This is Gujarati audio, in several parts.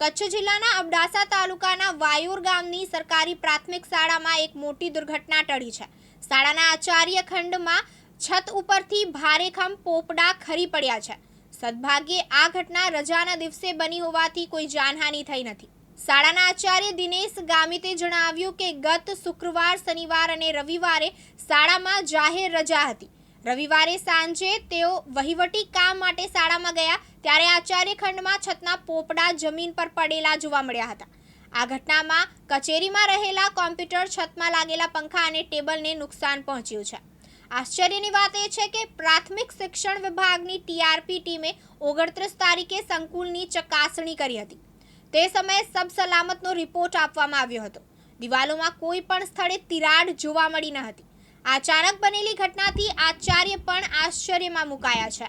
કચ્છ જિલ્લાના અબડાસા તાલુકાના વાયુર ગામની સરકારી પ્રાથમિક શાળામાં એક મોટી દુર્ઘટના ટળી છે. શાળાના આચાર્ય ખંડમાં છત ઉપરથી ભારેખમ પોપડા ખરી પડ્યા છે. સદભાગ્યે આ ઘટના રજાના દિવસે બની હોવાથી કોઈ જાનહાનિ થઈ નથી. શાળાના આચાર્ય દિનેશ ગામિતે જણાવ્યું કે ગત શુક્રવાર, શનિવાર અને રવિવારે શાળામાં જાહેર રજા હતી. રવિવારે સાંજે તેઓ વહીવટી કામ માટે શાળામાં ગયા, ત્યારે આચાર્ય ખંડમાં છતના પોપડા જમીન પર પડેલા જોવા મળ્યા હતા. આ ઘટનામાં કચેરીમાં રહેલા કોમ્પ્યુટર છતમાં લાગેલા પંખા અને ટેબલને નુકસાન પહોંચ્યું છે. આશ્ચર્યની વાત એ છે કે પ્રાથમિક શિક્ષણ વિભાગની ટીઆરપી ટીમે ઓગણત્રીસ તારીખે સંકુલની ચકાસણી કરી હતી. તે સમયે સબ સલામતનો રિપોર્ટ આપવામાં આવ્યો હતો. દિવાલોમાં કોઈ પણ સ્થળે તિરાડ જોવા મળી ન હતી. અચાનક બનેલી ઘટનાથી આચાર્ય પણ આશ્ચર્યમાં મુકાયા છે.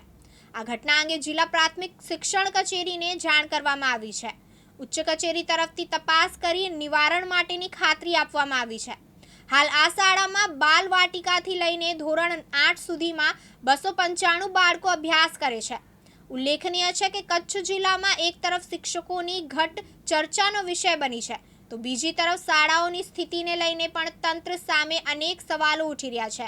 આ ઘટના અંગે જિલ્લા પ્રાથમિક શિક્ષણ કચેરીને જાણ કરવામાં આવી છે. ઉચ્ચ કચેરી તરફથી તપાસ કરી નિવારણ માટેની ખાતરી આપવામાં આવી છે. હાલ આ શાળામાં બાલ વાટિકાથી લઈને ધોરણ આઠ સુધીમાં બસો પંચાણું બાળકો અભ્યાસ કરે છે. ઉલ્લેખનીય છે કે કચ્છ જિલ્લામાં એક તરફ શિક્ષકોની ઘટ ચર્ચાનો વિષય બની છે. તો બીજી તરફ શાળાઓની સ્થિતિને લઈને પણ તંત્ર સામે અનેક સવાલો ઉઠી રહ્યા છે.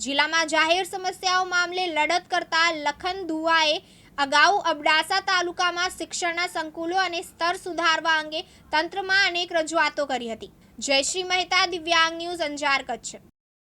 જિલ્લામાં જાહેર સમસ્યાઓ મામલે લડત કરતા લખન દુઆએ અગાઉ અબડાસા તાલુકામાં શિક્ષણના સંકુલો અને સ્તર સુધારવા અંગે તંત્રમાં અનેક રજૂઆતો કરી હતી. જયશ્રી મહેતા, દિવ્યાંગ ન્યૂઝ અંજાર કચ્છ.